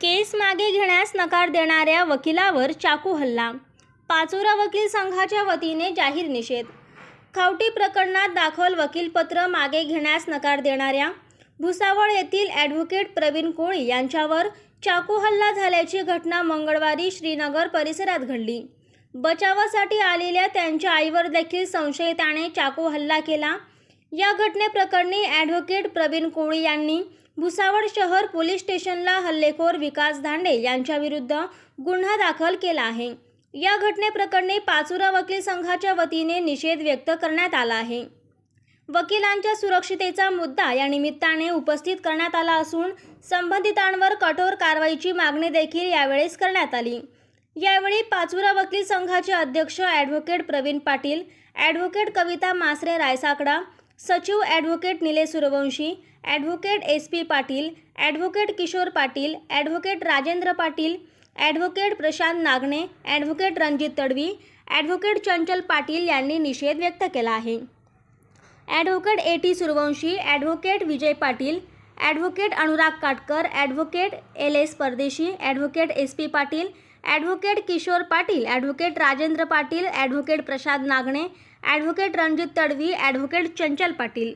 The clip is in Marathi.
केस मागे घेण्यास नकार देणाऱ्या वकिलावर चाकू हल्ला. पाचोरा वकील संघाच्या वतीने जाहीर निषेध. खावटी प्रकरणात दाखल वकीलपत्र मागे घेण्यास नकार देणाऱ्या भुसावळ येथील ॲडव्होकेट प्रवीण कोळी यांच्यावर चाकू हल्ला झाल्याची घटना मंगळवारी श्रीनगर परिसरात घडली. बचावासाठी आलेल्या त्यांच्या आईवर देखील संशयिताने चाकू हल्ला केला. या घटनेप्रकरणी ॲडव्होकेट प्रवीण कोळी यांनी भुसावळ शहर पोलीस स्टेशनला हल्लेखोर विकास धांडे यांच्याविरुद्ध गुन्हा दाखल केला आहे. या घटनेप्रकरणी पाचुरा वकील संघाच्या वतीने निषेध व्यक्त करण्यात आला आहे. वकिलांच्या सुरक्षितेचा मुद्दा या निमित्ताने उपस्थित करण्यात आला असून संबंधितांवर कठोर कारवाईची मागणी देखील यावेळेस करण्यात आली. यावेळी पाचुरा वकील संघाचे अध्यक्ष ॲडव्होकेट प्रवीण पाटील ॲडव्होकेट कविता मासरे रायसाकडा सचिव advocate Nilesh Suryavanshi advocate S P Patil advocate Kishor Patil advocate Rajendra Patil advocate Prashant Nagane advocate Ranjit Tadvi advocate Chanchal Patil यांनी निषेध व्यक्त केला आहे. Advocate A T Suryavanshi advocate Vijay Patil advocate Anurag Katkar advocate L S Pardeshi advocate S P Patil advocate Kishor Patil advocate Rajendra Patil advocate Prasad Nagane advocate Ranjit Tadvi advocate Chanchal Patil.